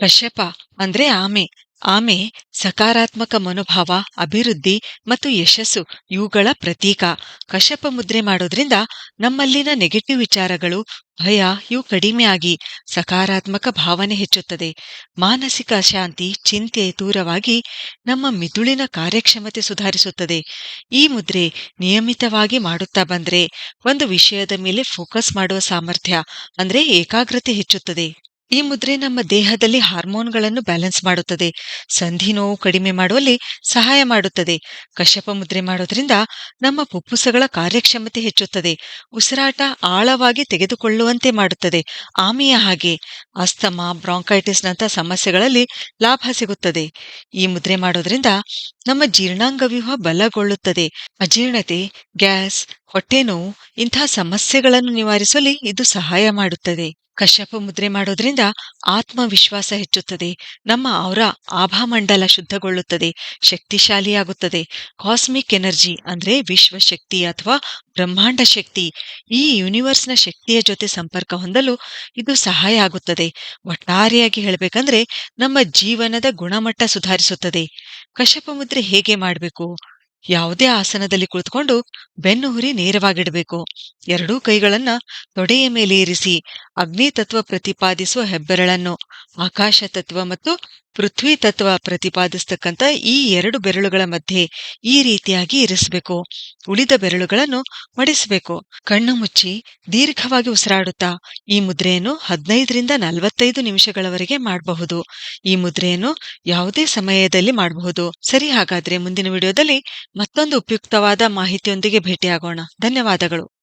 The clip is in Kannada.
ಕಶ್ಯಪ ಅಂದ್ರೆ ಆಮೆ. ಆಮೆ ಸಕಾರಾತ್ಮಕ ಮನೋಭಾವ, ಅಭಿವೃದ್ಧಿ ಮತ್ತು ಯಶಸ್ಸು, ಇವುಗಳ ಪ್ರತೀಕ. ಕಶ್ಯಪ ಮುದ್ರೆ ಮಾಡೋದ್ರಿಂದ ನಮ್ಮಲ್ಲಿನ ನೆಗೆಟಿವ್ ವಿಚಾರಗಳು, ಭಯ ಇವು ಕಡಿಮೆ ಆಗಿ ಸಕಾರಾತ್ಮಕ ಭಾವನೆ ಹೆಚ್ಚುತ್ತದೆ. ಮಾನಸಿಕ ಶಾಂತಿ, ಚಿಂತೆ ದೂರವಾಗಿ ನಮ್ಮ ಮಿದುಳಿನ ಕಾರ್ಯಕ್ಷಮತೆ ಸುಧಾರಿಸುತ್ತದೆ. ಈ ಮುದ್ರೆ ನಿಯಮಿತವಾಗಿ ಮಾಡುತ್ತಾ ಬಂದ್ರೆ ಒಂದು ವಿಷಯದ ಮೇಲೆ ಫೋಕಸ್ ಮಾಡುವ ಸಾಮರ್ಥ್ಯ ಅಂದ್ರೆ ಏಕಾಗ್ರತೆ ಹೆಚ್ಚುತ್ತದೆ. ಈ ಮುದ್ರೆ ನಮ್ಮ ದೇಹದಲ್ಲಿ ಹಾರ್ಮೋನ್ಗಳನ್ನು ಬ್ಯಾಲೆನ್ಸ್ ಮಾಡುತ್ತದೆ. ಸಂಧಿ ನೋವು ಕಡಿಮೆ ಮಾಡುವಲ್ಲಿ ಸಹಾಯ ಮಾಡುತ್ತದೆ. ಕಶ್ಯಪ ಮುದ್ರೆ ಮಾಡೋದ್ರಿಂದ ನಮ್ಮ ಪುಪ್ಪುಸಗಳ ಕಾರ್ಯಕ್ಷಮತೆ ಹೆಚ್ಚುತ್ತದೆ. ಉಸಿರಾಟ ಆಳವಾಗಿ ತೆಗೆದುಕೊಳ್ಳುವಂತೆ ಮಾಡುತ್ತದೆ. ಆಮೆಯ ಹಾಗೆ ಅಸ್ತಮ, ಬ್ರಾಂಕೈಟಿಸ್ನಂಥ ಸಮಸ್ಯೆಗಳಲ್ಲಿ ಲಾಭ ಸಿಗುತ್ತದೆ. ಈ ಮುದ್ರೆ ಮಾಡೋದ್ರಿಂದ ನಮ್ಮ ಜೀರ್ಣಾಂಗ ವ್ಯೂಹ ಬಲಗೊಳ್ಳುತ್ತದೆ. ಅಜೀರ್ಣತೆ, ಗ್ಯಾಸ್, ಹೊಟ್ಟೆ ನೋವು ಇಂತಹ ಸಮಸ್ಯೆಗಳನ್ನು ನಿವಾರಿಸಲು ಇದು ಸಹಾಯ ಮಾಡುತ್ತದೆ. ಕಶ್ಯಪ ಮುದ್ರೆ ಮಾಡೋದ್ರಿಂದ ಆತ್ಮವಿಶ್ವಾಸ ಹೆಚ್ಚುತ್ತದೆ. ನಮ್ಮ ಅವರ ಆಭಾಮಂಡಲ ಶುದ್ಧಗೊಳ್ಳುತ್ತದೆ. ಶಕ್ತಿಶಾಲಿಯಾಗುತ್ತದೆ. ಕಾಸ್ಮಿಕ್ ಎನರ್ಜಿ ಅಂದ್ರೆ ವಿಶ್ವಶಕ್ತಿ ಅಥವಾ ಬ್ರಹ್ಮಾಂಡ ಶಕ್ತಿ. ಈ ಯೂನಿವರ್ಸ್ನ ಶಕ್ತಿಯ ಜೊತೆ ಸಂಪರ್ಕ ಹೊಂದಲು ಇದು ಸಹಾಯ ಆಗುತ್ತದೆ. ಒಟ್ಟಾರೆಯಾಗಿ ಹೇಳಬೇಕಂದ್ರೆ ನಮ್ಮ ಜೀವನದ ಗುಣಮಟ್ಟ ಸುಧಾರಿಸುತ್ತದೆ. ಕಶ್ಯಪ ಮುದ್ರೆ ಹೇಗೆ ಮಾಡಬೇಕು? ಯಾವುದೇ ಆಸನದಲ್ಲಿ ಕುಳಿತುಕೊಂಡು ಬೆನ್ನು ಹುರಿ ನೇರವಾಗಿಡಬೇಕು. ಎರಡೂ ಕೈಗಳನ್ನ ತೊಡೆಯ ಮೇಲೆ ಇರಿಸಿ ಅಗ್ನಿ ತತ್ವ ಪ್ರತಿಪಾದಿಸುವ ಹೆಬ್ಬೆರಳನ್ನು ಆಕಾಶ ತತ್ವ ಮತ್ತು ಪೃಥ್ವಿ ತತ್ವ ಪ್ರತಿಪಾದಿಸ್ತಕ್ಕಂಥ ಈ ಎರಡು ಬೆರಳುಗಳ ಮಧ್ಯೆ ಈ ರೀತಿಯಾಗಿ ಇರಿಸಬೇಕು. ಉಳಿದ ಬೆರಳುಗಳನ್ನು ಮಡಿಸಬೇಕು. ಕಣ್ಣು ಮುಚ್ಚಿ ದೀರ್ಘವಾಗಿ ಉಸಿರಾಡುತ್ತಾ ಈ ಮುದ್ರೆಯನ್ನು ಹದಿನೈದರಿಂದ ನಲವತ್ತೈದು ನಿಮಿಷಗಳವರೆಗೆ ಮಾಡಬಹುದು. ಈ ಮುದ್ರೆಯನ್ನು ಯಾವುದೇ ಸಮಯದಲ್ಲಿ ಮಾಡಬಹುದು. ಸರಿ, ಹಾಗಾದ್ರೆ ಮುಂದಿನ ವಿಡಿಯೋದಲ್ಲಿ ಮತ್ತೊಂದು ಉಪಯುಕ್ತವಾದ ಮಾಹಿತಿಯೊಂದಿಗೆ ಭೇಟಿಯಾಗೋಣ. ಧನ್ಯವಾದಗಳು.